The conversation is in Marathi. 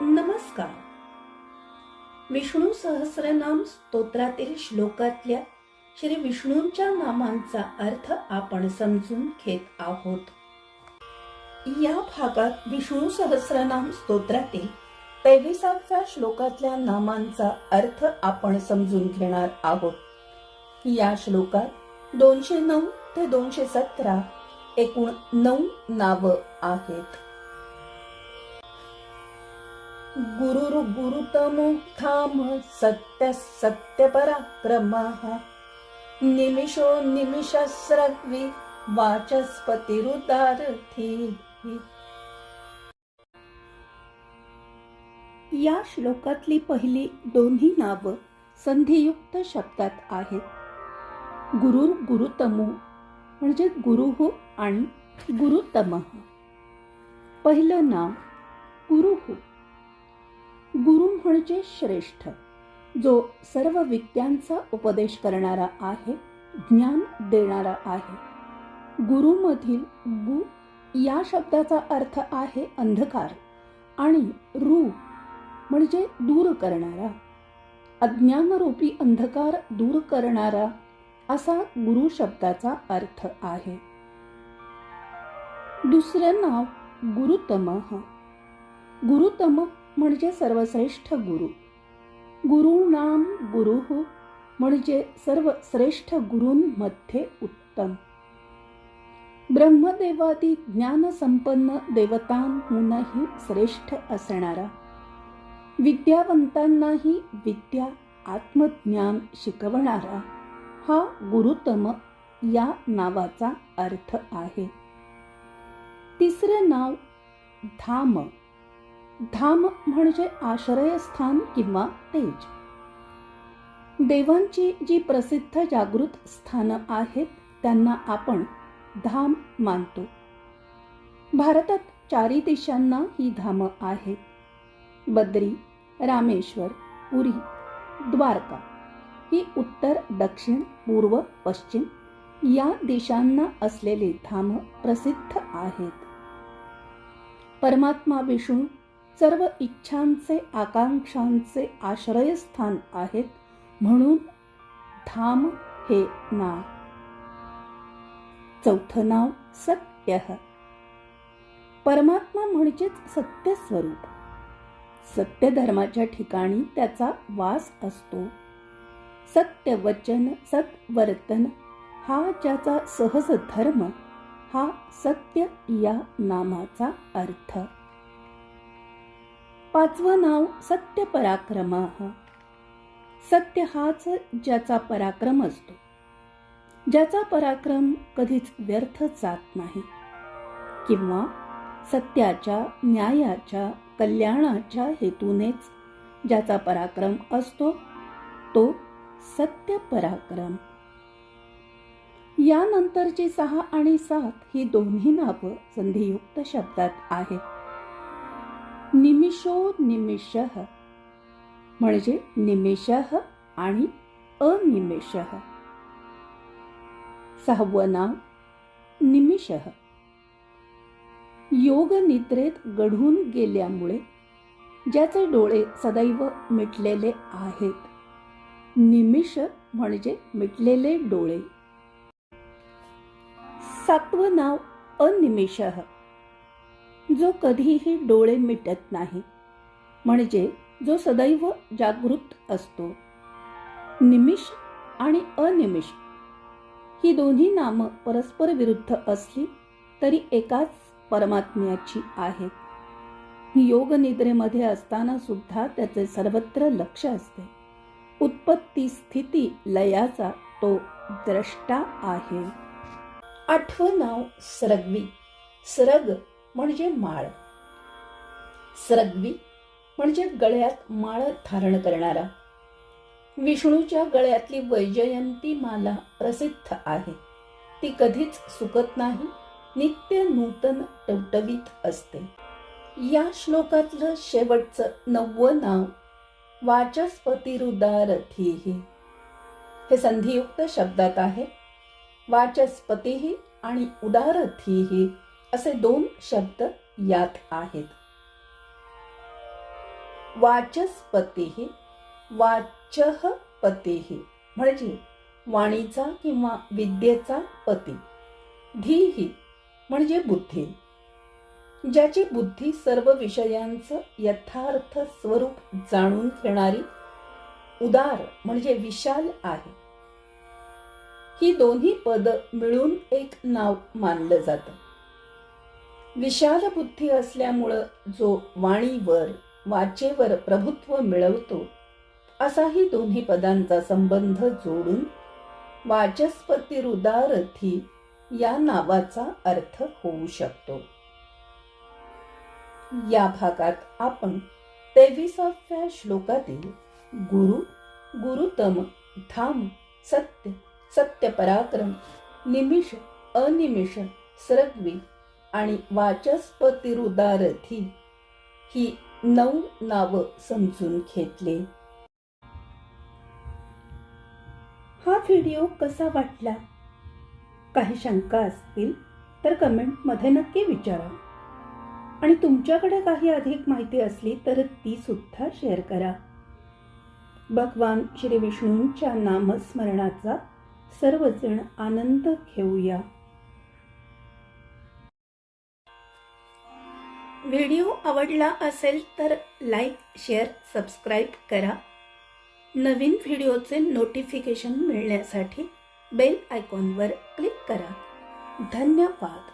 नमस्कार. विष्णू सहस्रनाम स्तोत्रातील श्लोकातल्या श्री विष्णूंच्या नामांचा अर्थ आपण समजून घेत आहोत. या भागात विष्णू सहस्रनाम स्तोत्रातील तेविसाव्या श्लोकातल्या नामांचा अर्थ आपण समजून घेणार आहोत. या श्लोकात दोनशे नऊ ते दोनशे सतरा एकूण नऊ नावं आहेत. गुरुर् गुरुतमुखाम सत्य सत्य निमिषो निमिषस्रग्वि वाचस्पतिरुदारथी। या श्लोकातली पहिली दोन्ही नावं संधियुक्त शब्दात आहेत. गुरुर गुरुतमो म्हणजे गुरुः आणि गुरुतमः. पहिलं नाव गुरुः. म्हणजे श्रेष्ठ जो सर्व विद्यांचा उपदेश करणारा आहे ज्ञान देणारा आहे. गुरुमधील गु या शब्दाचा अर्थ आहे अंधकार आणि रु म्हणजे दूर करणारा. अज्ञानरूपी अंधकार दूर करणारा असा गुरु शब्दाचा अर्थ आहे. दुसरं नाव गुरुतम. गुरुतम म्हणजे सर्वश्रेष्ठ गुरु. गुरुनाम गुरु म्हणजे सर्वश्रेष्ठ गुरुंमध्ये गुरूंमध्ये उत्तम. ब्रह्मदेवादी ज्ञानसंपन्न देवतांहूनही श्रेष्ठ असणारा. विद्यावंतांनाही विद्या आत्मज्ञान शिकवणारा हा गुरुतम या नावाचा अर्थ आहे. तिसरं नाव धाम. धाम म्हणजे आश्रयस्थान किंवा तेज. देवांची जी प्रसिद्ध जागृत स्थानं आहेत त्यांना आपण धाम मानतो. भारतात चारी दिशांना ही धामं आहेत. बद्री रामेश्वर पुरी द्वारका ही उत्तर दक्षिण पूर्व पश्चिम या दिशांना असलेले धाम प्रसिद्ध आहेत. परमात्मा विष्णू सर्व इच्छांचे आकांक्षांचे आश्रयस्थान आहेत म्हणून धाम हे नाव. चौथं नाव सत्य. परमात्मा म्हणजेच सत्य स्वरूप सत्य धर्माच्या ठिकाणी त्याचा वास असतो. सत्य वचन सत्वर्तन हा ज्याचा सहज धर्म हा सत्य या नामाचा अर्थ. पाचवं नाव सत्य पराक्रम सत्य हाच ज्याचा पराक्रम असतो. ज्याचा पराक्रम कधीच व्यर्थ जात नाही. किंवा सत्याच्या न्यायाच्या कल्याणाच्या हेतूनेच ज्याचा पराक्रम असतो तो सत्य पराक्रम. यानंतरची सहा आणि सात ही दोन्ही नावं संधियुक्त शब्दात आहेत. निमिषो निमिष. म्हणजे निमिष आणि अनिमिष. सहावं नाव निमिष. योग निद्रेत गढून गेल्यामुळे ज्याचे डोळे सदैव मिटलेले आहेत. निमिष म्हणजे मिटलेले डोळे. सातवं नाव अनिमिष. जो कधीही डोळे मिटत नाही. म्हणजे जो सदैव जागृत असतो. निमिष आणि अनिमिष. ही दोन्ही नामं परस्पर विरुद्ध असली तरी एकाच परमात्म्याची आहेत. योग निद्रेमध्ये असताना सुद्धा त्याचे सर्वत्र लक्ष असते. उत्पत्ती स्थिती लयाचा तो द्रष्टा आहे. आठवं नाव सरगवी. स्रग म्हणजे माळ. स्रग्वी म्हणजे गळ्यात माळ धारण करणारा. विष्णूच्या गळ्यातली वैजयंती माला प्रसिद्ध आहे. ती कधीच सुकत नाही नित्य नूतन टवटवीत असते. या श्लोकातलं शेवटचं नववं नाव वाचस्पतिरुदारथीही हे संधियुक्त शब्दात आहे. वाचस्पतीही आणि उदारथीही असे दोन शब्द यात आहेत. वाचस्पती वाचह पती म्हणजे वाणीचा किंवा विद्येचा पती. धीही म्हणजे बुद्धी. ज्याची बुद्धी सर्व विषयांचं यथार्थ स्वरूप जाणून घेणारी उदार म्हणजे विशाल आहे. ही दोन्ही पद मिळून एक नाव मानलं जातं. विशाल बुद्धी असल्यामुळं जो वाणीवर वाचेवर प्रभुत्व मिळवतो असाही दोन्ही पदांचा संबंध जोडून वाचस्पती रुदारथी या नावाचा अर्थ होऊ शकतो. या भागात आपण तेविसाव्या श्लोकातील गुरु गुरुतम धाम सत्य सत्य पराक्रम निमिष अनिमिष स्रग्वी आणि वाचस्पतिरुदारथी ही नऊ नावं समजून घेतले. हा व्हिडिओ कसा वाटला? काही शंका असतील तर कमेंटमध्ये नक्की विचारा. आणि तुमच्याकडे काही अधिक माहिती असली तर ती सुद्धा शेअर करा. भगवान श्री विष्णूंच्या नामस्मरणाचा सर्वजण आनंद घेऊया. व्हिडिओ आवडला असेल तर लाईक शेअर सबस्क्राईब करा. नवीन व्हिडिओचे नोटिफिकेशन मिळण्यासाठी बेल आयकॉनवर क्लिक करा. धन्यवाद.